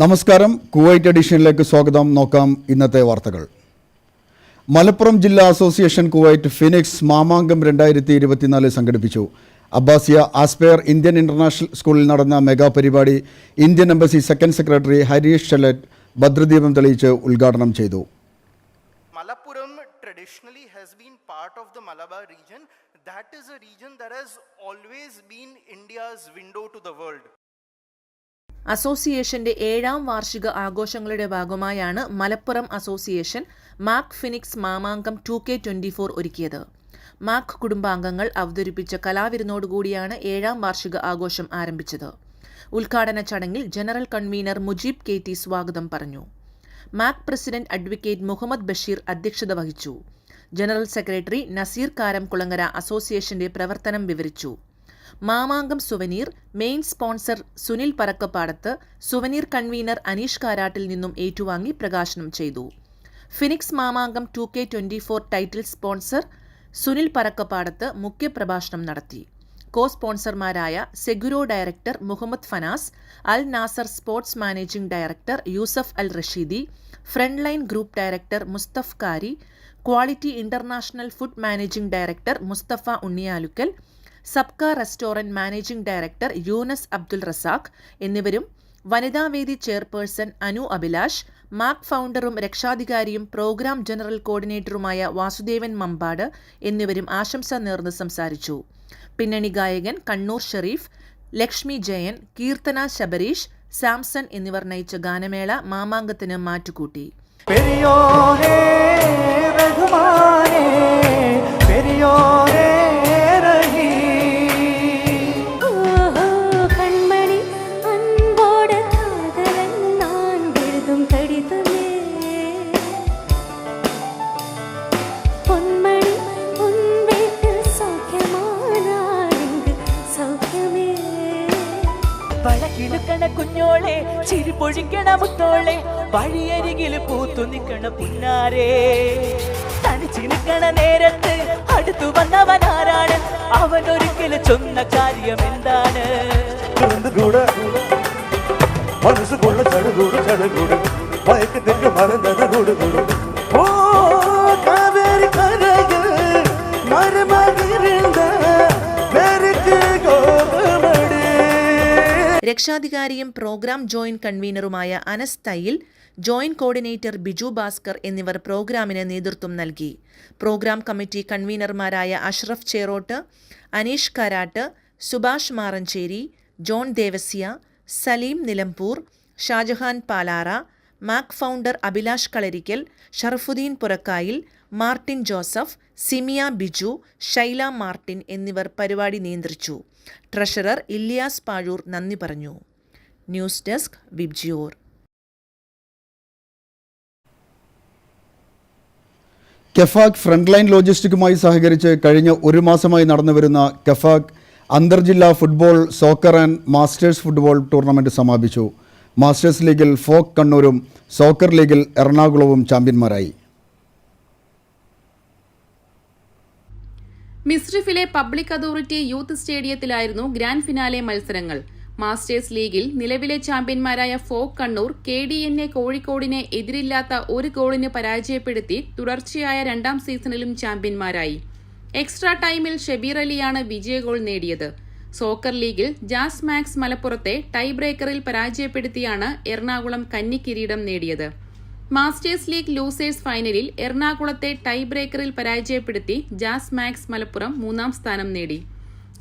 നമസ്കാരം. കുവൈറ്റ് എഡിഷനിലേക്ക് സ്വാഗതം. നോക്കാം ഇന്നത്തെ വാർത്തകൾ. മലപ്പുറം ജില്ലാ അസോസിയേഷൻ കുവൈറ്റ് ഫിനിക്സ് മാമാങ്കം രണ്ടായിരത്തി ഇരുപത്തിനാല് സംഘടിപ്പിച്ചു. അബ്ബാസിയ ആസ്പെയർ ഇന്ത്യൻ ഇന്റർനാഷണൽ സ്കൂളിൽ നടന്ന മെഗാ പരിപാടി Indian embassy second secretary Harish Shelat ഭദ്രദീപം തെളിയിച്ച് ഉദ്ഘാടനം ചെയ്തു. Malappuram traditionally has been part of the Malabar region. That is a region that has always been India's window to the world. അസോസിയേഷന്റെ ഏഴാം വാർഷിക ആഘോഷങ്ങളുടെ ഭാഗമായാണ് Malappuram association MAC Phoenix Mamankam two K twenty four ഒരുക്കിയത്. മാക് കുടുംബാംഗങ്ങൾ അവതരിപ്പിച്ച കലാവിരുന്നോടുകൂടിയാണ് ഏഴാം വാർഷിക ആഘോഷം ആരംഭിച്ചത്. ഉദ്ഘാടന ചടങ്ങിൽ general convener Mujeeb K T സ്വാഗതം പറഞ്ഞു. MAC president advocate Muhammad Basheer അധ്യക്ഷത വഹിച്ചു. ജനറൽ സെക്രട്ടറി നസീർ കാരം കുളങ്ങര അസോസിയേഷന്റെ പ്രവർത്തനം വിവരിച്ചു. Mamankam souvenir main sponsor Sunil Parakkapadath souvenir convener Aneesh Karattil നിന്നും ഏറ്റുവാങ്ങി പ്രകാശനം ചെയ്തു. Phoenix Mamankam two K twenty four title sponsor Sunil Parakkapadath മുഖ്യപ്രഭാഷണം നടത്തി. Co സ്പോൺസർമാരായ Seguro director Muhammad Fanas Al Nasser sports managing director Yousef Al Rashidi front line group director Musthaf Kari quality international food managing director Mustafa Unniyalukkal Sabka restaurant managing director Yunus Abdul Razak എന്നിവരും വനിതാവേദി chairperson Anu Abhilash Mac ഫൗണ്ടറും രക്ഷാധികാരിയും programme general കോർഡിനേറ്ററുമായ വാസുദേവൻ മമ്പാട് എന്നിവരും ആശംസ നേർന്ന് സംസാരിച്ചു. പിന്നണി ഗായകൻ കണ്ണൂർ ഷെരീഫ് ലക്ഷ്മി ജയൻ കീർത്തന ശബരീഷ് സാംസൺ എന്നിവർ നയിച്ച ഗാനമേള മാമാങ്കത്തിന് മാറ്റുകൂട്ടി. കുഞ്ഞോളെ ചിരി പൊഴിക്കണ മുത്തോളെ വഴിയരികിൽ പൂത്തു നിൽക്കണ പുന്നാരേ. തനിച്ചു നിൽക്കണ നേരത്ത് അടുത്തു വന്നവനാരാണ് അവൻ ഒരിക്കലും ചൊന്ന കാര്യം എന്താണ്? മനസ്സുകൊള്ള ചടുകൂട് ചടുകൂട് മറന്നത് കൂടുകൂട് ഓ കാവേരി കരകൾ രക്ഷാധികാരിയും പ്രോഗ്രാം ജോയിന്റ് കൺവീനറുമായ അനസ് തയ്യിൽ ജോയിന്റ് കോർഡിനേറ്റർ ബിജു ഭാസ്കർ എന്നിവർ പ്രോഗ്രാമിന് നേതൃത്വം നൽകി. Programme committee കൺവീനർമാരായ Ashraf Cherott Aneesh Karatt Subhash Maranchery John Devasya Saleem Nilambur Shajahan Palara MAC founder Abhilash Kalarikkal Sharafuddin Purakkayil Martin Joseph Simiya Biju Shaila Martin എന്നിവർ പരിപാടി നിയന്ത്രിച്ചു. ട്രഷറർ ഇല്ലിയാസ് പാഴൂർ നന്ദി പറഞ്ഞു. News desk VIBGYOR. KEFAC front line ലോജിസ്റ്റിക്കുമായി സഹകരിച്ച് കഴിഞ്ഞ ഒരു മാസമായി നടന്നുവരുന്ന കെഫാക് അന്തർജില്ലാ football soccer and masters football tournament സമാപിച്ചു. മാസ്റ്റേഴ്സ് ലീഗിൽ ഫോക്ക് കണ്ണൂരും സോക്കർ ലീഗിൽ എറണാകുളവും ചാമ്പ്യന്മാരായി. മിസ്രിഫിലെ പബ്ലിക് അതോറിറ്റി യൂത്ത് സ്റ്റേഡിയത്തിലായിരുന്നു ഗ്രാൻഡ് ഫിനാലെ മത്സരങ്ങൾ. മാസ്റ്റേഴ്സ് ലീഗിൽ നിലവിലെ ചാമ്പ്യന്മാരായ FOK Kannur K D N A കോഴിക്കോടിനെ എതിരില്ലാത്ത ഒരു ഗോളിന് പരാജയപ്പെടുത്തി തുടർച്ചയായ രണ്ടാം സീസണിലും ചാമ്പ്യന്മാരായി. എക്സ്ട്രാ ടൈമിൽ ഷബീർ അലിയാണ് വിജയ ഗോൾ നേടിയത്. സോക്കർ ലീഗിൽ ജാസ് മാക്സ് മലപ്പുറത്തെ ടൈ ബ്രേക്കറിൽ പരാജയപ്പെടുത്തിയാണ് എറണാകുളം കന്നിക്കിരീടം നേടിയത്. മാസ്റ്റേഴ്സ് ലീഗ് ലൂസേഴ്സ് ഫൈനലിൽ എറണാകുളത്തെ ടൈ ബ്രേക്കറിൽ പരാജയപ്പെടുത്തി ജാസ് മാക്സ് മലപ്പുറം മൂന്നാം സ്ഥാനം നേടി.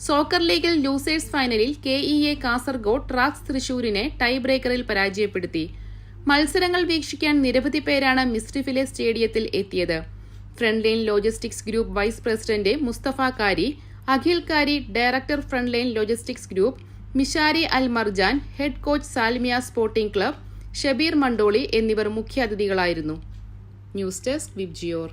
സോക്കർ ലീഗിൽ ലൂസേഴ്സ് ഫൈനലിൽ K E A Kasaragod Trax തൃശൂരിനെ tie ബ്രേക്കറിൽ പരാജയപ്പെടുത്തി. മത്സരങ്ങൾ വീക്ഷിക്കാൻ നിരവധി പേരാണ് മിസ്റ്റിഫിലെ സ്റ്റേഡിയത്തിൽ എത്തിയത്. Front line logistics group vice president Mustafa Kari Akhil Kari director front line logistics group Mishari Al Marjan head coach Salmiya sporting club Shabeer Mandoli എന്നിവർ മുഖ്യാതിഥികളായിരുന്നു. News desk VIBGYOR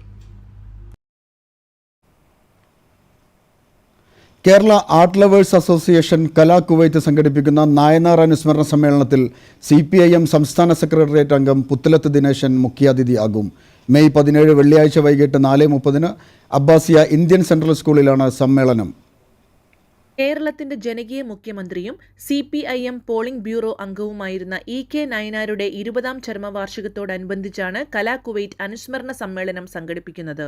Kerala art lovers association Kala Kuwait സംഘടിപ്പിക്കുന്ന നായനാർ അനുസ്മരണ സമ്മേളനത്തിൽ C P I M സംസ്ഥാന secretariat അംഗം പുത്തലത്ത് ദിനേശൻ മുഖ്യാതിഥിയാകും. May പതിനേഴ് വെള്ളിയാഴ്ച വൈകിട്ട് നാല് മുപ്പതിന് അബ്ബാസിയ ഇന്ത്യൻ സെൻട്രൽ സ്കൂളിലാണ് സമ്മേളനം. കേരളത്തിന്റെ ജനകീയ മുഖ്യമന്ത്രിയും C P I M politburo അംഗവുമായിരുന്ന E K നയനാരുടെ ഇരുപതാം ചരമവാർഷികത്തോടനുബന്ധിച്ചാണ് കലാ കുവൈറ്റ് അനുസ്മരണ സമ്മേളനം സംഘടിപ്പിക്കുന്നത്.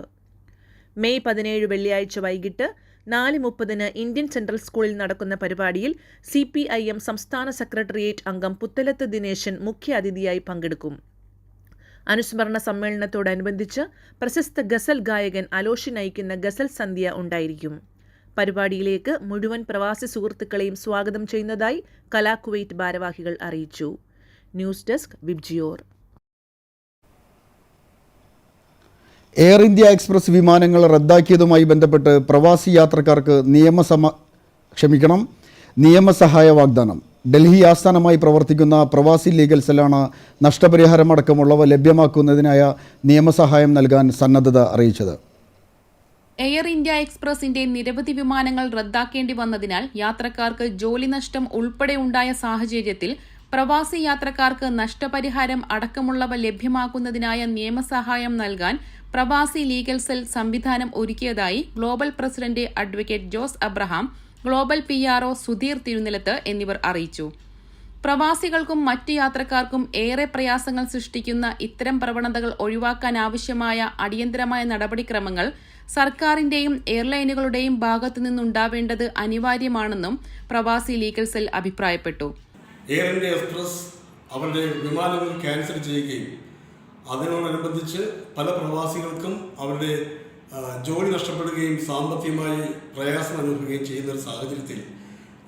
മെയ് പതിനേഴ് വെള്ളിയാഴ്ച വൈകിട്ട് നാല് മുപ്പതിന് ഇന്ത്യൻ സെൻട്രൽ സ്കൂളിൽ നടക്കുന്ന പരിപാടിയിൽ സി പി ഐ എം സംസ്ഥാന സെക്രട്ടേറിയറ്റ് അംഗം പുത്തലത്ത് ദിനേശൻ മുഖ്യാതിഥിയായി പങ്കെടുക്കും. അനുസ്മരണ സമ്മേളനത്തോടനുബന്ധിച്ച് പ്രശസ്ത ഗസൽ ഗായകൻ അലോഷി നയിക്കുന്ന ഗസൽ സന്ധ്യ ഉണ്ടായിരിക്കും. പരിപാടിയിലേക്ക് മുഴുവൻ പ്രവാസി സുഹൃത്തുക്കളെയും സ്വാഗതം ചെയ്യുന്നതായി കലാ കുവൈറ്റ് ഭാരവാഹികൾ അറിയിച്ചു. News desk VIBGYOR. Air India Express വിമാനങ്ങൾ റദ്ദാക്കിയതുമായി ബന്ധപ്പെട്ട് പ്രവാസി യാത്രക്കാർക്ക് നിയമസമ ക്ഷമിക്കണം നിയമസഹായ വാഗ്ദാനം. ഡൽഹി ആസ്ഥാനമായി പ്രവർത്തിക്കുന്ന പ്രവാസി ലീഗൽ സെല്ലാണ് നഷ്ടപരിഹാരമടക്കമുള്ളവ ലഭ്യമാക്കുന്നതിനായ നിയമസഹായം നൽകാൻ സന്നദ്ധത അറിയിച്ചത്. എയർ ഇന്ത്യ എക്സ്പ്രസിന്റെ നിരവധി വിമാനങ്ങൾ റദ്ദാക്കേണ്ടി വന്നതിനാൽ യാത്രക്കാർക്ക് ജോലി നഷ്ടം ഉൾപ്പെടെ ഉണ്ടായ സാഹചര്യത്തിൽ പ്രവാസി യാത്രക്കാർക്ക് നഷ്ടപരിഹാരം അടക്കമുള്ളവ ലഭ്യമാക്കുന്നതിനായ നിയമസഹായം നൽകാൻ പ്രവാസി ലീഗൽ സെൽ സംവിധാനം ഒരുക്കിയതായി global president advocate Jose Abraham global P RO Sudheer Thirunilath എന്നിവർ അറിയിച്ചു. പ്രവാസികൾക്കും മറ്റ് യാത്രക്കാർക്കും ഏറെ പ്രയാസങ്ങൾ സൃഷ്ടിക്കുന്ന ഇത്തരം പ്രവണതകൾ ഒഴിവാക്കാൻ ആവശ്യമായ അടിയന്തരമായ നടപടിക്രമങ്ങൾ സർക്കാരിന്റെയും എയർലൈനുകളുടെയും ഭാഗത്തു നിന്നുണ്ടാവേണ്ടത് അനിവാര്യമാണെന്നും പ്രവാസി ലീഗൽ സെൽ അഭിപ്രായപ്പെട്ടു. എയർ ഇന്ത്യ എക്സ്പ്രസ് അവരുടെ വിമാനങ്ങൾ ക്യാൻസൽ ചെയ്യുകയും അതിനോടനുബന്ധിച്ച് പല പ്രവാസികൾക്കും അവരുടെ ജോലി നഷ്ടപ്പെടുകയും സാമ്പത്തികമായി പ്രയാസം അനുഭവിക്കുകയും ചെയ്യുന്ന ഒരു സാഹചര്യത്തിൽ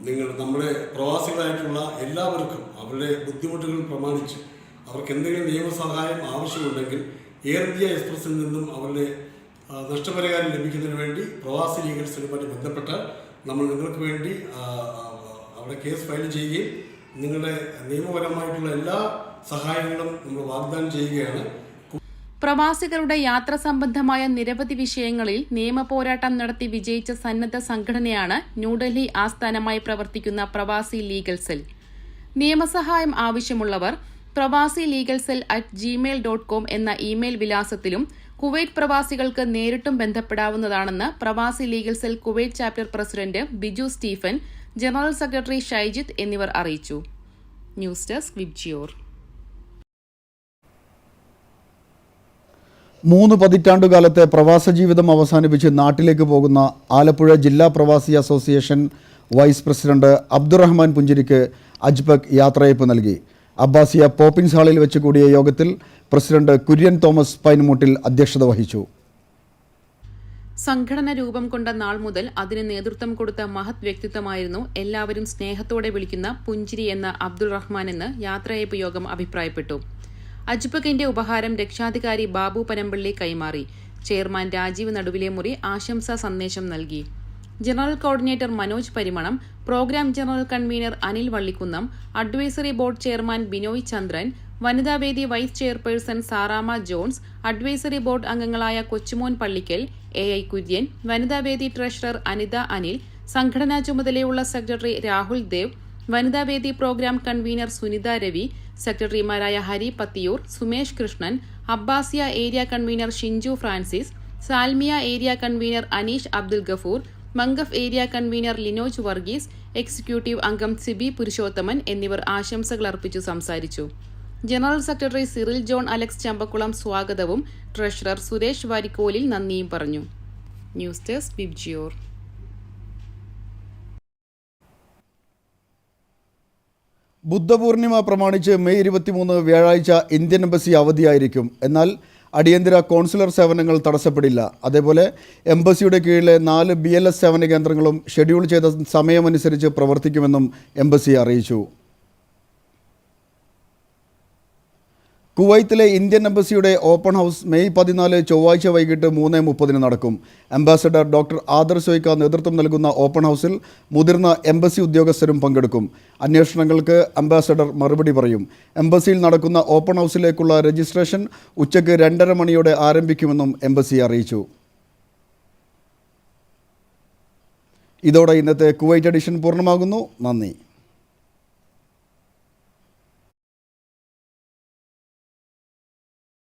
നിങ്ങൾ നമ്മുടെ പ്രവാസികളായിട്ടുള്ള എല്ലാവർക്കും അവരുടെ ബുദ്ധിമുട്ടുകൾ പ്രമാണിച്ച് അവർക്ക് എന്തെങ്കിലും നിയമസഹായം ആവശ്യമുണ്ടെങ്കിൽ എയർ ഇന്ത്യ എക്സ്പ്രസിൽ നിന്നും അവരുടെ നഷ്ടപരിഹാരം ലഭിക്കുന്നതിന് വേണ്ടി പ്രവാസി ലീഗൽസിനുമായിട്ട് ബന്ധപ്പെട്ടാൽ നമ്മൾ നിങ്ങൾക്ക് വേണ്ടി അവിടെ കേസ് ഫയൽ ചെയ്യുകയും നിങ്ങളുടെ നിയമപരമായിട്ടുള്ള എല്ലാ സഹായങ്ങളും നമ്മൾ വാഗ്ദാനം ചെയ്യുകയാണ്. പ്രവാസികളുടെ യാത്ര സംബന്ധമായ നിരവധി വിഷയങ്ങളിൽ നിയമപോരാട്ടം നടത്തി വിജയിച്ച സന്നദ്ധ സംഘടനയാണ് ന്യൂഡൽഹി ആസ്ഥാനമായി പ്രവർത്തിക്കുന്ന പ്രവാസി ലീഗൽ സെൽ. നിയമസഹായം ആവശ്യമുള്ളവർ പ്രവാസി legal cell at Gmail dot com എന്ന ഇമെയിൽ വിലാസത്തിലും കുവൈറ്റ് പ്രവാസികൾക്ക് നേരിട്ടും ബന്ധപ്പെടാവുന്നതാണെന്ന് പ്രവാസി legal cell Kuwait chapter president Biju Stephen general secretary Shyjith എന്നിവർ അറിയിച്ചു. News desk VIBGYOR. മൂന്ന് പതിറ്റാണ്ടുകാലത്തെ പ്രവാസ ജീവിതം അവസാനിപ്പിച്ച് നാട്ടിലേക്ക് പോകുന്ന ആലപ്പുഴ ജില്ലാ പ്രവാസി അസോസിയേഷൻ വൈസ് പ്രസിഡന്റ് അബ്ദുറഹ്മാൻ പുഞ്ചിരിക്ക് അജ്ബക് യാത്രയപ്പ് നൽകി. അബ്ബാസിയ പോപ്പിൻസ് ഹാളിൽ വെച്ച് കൂടിയ യോഗത്തിൽ പ്രസിഡന്റ് കുര്യൻ തോമസ് പൈൻമൂട്ടിൽ അധ്യക്ഷത വഹിച്ചു. സംഘടന രൂപം കൊണ്ട നാൾ മുതൽ അതിന് നേതൃത്വം കൊടുത്ത മഹത് വ്യക്തിത്വമായിരുന്നു എല്ലാവരും സ്നേഹത്തോടെ വിളിക്കുന്ന പുഞ്ചിരി എന്ന അബ്ദുൾ റഹ്മാൻ എന്ന് യാത്രയയപ്പ് യോഗം അഭിപ്രായപ്പെട്ടു. അജ്ബക്കിന്റെ ഉപഹാരം രക്ഷാധികാരി ബാബു പനമ്പള്ളി കൈമാറി. ചെയർമാൻ രാജീവ് നടുവിലെ മുറി ആശംസാ സന്ദേശം നൽകി. General coordinator Manoj Parimanam programme general convener Anil Vallikunnam advisory board chairman Binoy Chandran Vanithavedi vice chairperson Sarama Johns advisory board അംഗങ്ങളായ Kochumon Pallickal A I Kurian Vanithavedi treasurer Anitha Anil സംഘടനാ ചുമതലയുള്ള secretary Rahul Dev Vanithavedi programme convener Sunitha Ravi സെക്രട്ടറിമാരായ Hari Pathiyoor Sumesh Krishnan Abbasiya area convener Shinju Francis Salmiya area convener Aneesh Abdul Gafoor Mangaf area convener Linoj Varghese executive അംഗം സിബി പുരുഷോത്തമൻ എന്നിവർ ആശംസകൾ അർപ്പിച്ചു സംസാരിച്ചു. General secretary Cyril John Alex Champakulam സ്വാഗതവും treasurer Suresh വാരിക്കോലിൽ നന്ദിയും പറഞ്ഞു. News desk ബിബ്ജിയോർ Buddha Purnima പ്രമാണിച്ച് മെയ് ഇരുപത്തിമൂന്ന് വ്യാഴാഴ്ച ഇന്ത്യൻ എംബസി അവധിയായിരിക്കും. എന്നാൽ അടിയന്തര കോൺസുലർ സേവനങ്ങൾ തടസ്സപ്പെടില്ല. അതേപോലെ എംബസിയുടെ കീഴിലെ നാല് ബി എൽ എസ് സേവന കേന്ദ്രങ്ങളും ഷെഡ്യൂൾ ചെയ്ത സമയമനുസരിച്ച് പ്രവർത്തിക്കുമെന്നും എംബസി അറിയിച്ചു. കുവൈത്തിലെ ഇന്ത്യൻ എംബസിയുടെ ഓപ്പൺ ഹൗസ് മെയ് പതിനാല് ചൊവ്വാഴ്ച വൈകിട്ട് മൂന്ന് മുപ്പതിന് നടക്കും. അംബാസഡർ ഡോക്ടർ ആദർ സോയ്ക്ക നേതൃത്വം നൽകുന്ന ഓപ്പൺ ഹൗസിൽ മുതിർന്ന എംബസി ഉദ്യോഗസ്ഥരും പങ്കെടുക്കും. അന്വേഷണങ്ങൾക്ക് അംബാസഡർ മറുപടി പറയും. എംബസിയിൽ നടക്കുന്ന ഓപ്പൺ ഹൗസിലേക്കുള്ള രജിസ്ട്രേഷൻ ഉച്ചയ്ക്ക് രണ്ടര മണിയോടെ ആരംഭിക്കുമെന്നും എംബസി അറിയിച്ചു. ഇതോടെ ഇന്നത്തെ കുവൈറ്റ് എഡിഷൻ പൂർണമാകുന്നു. നന്ദി.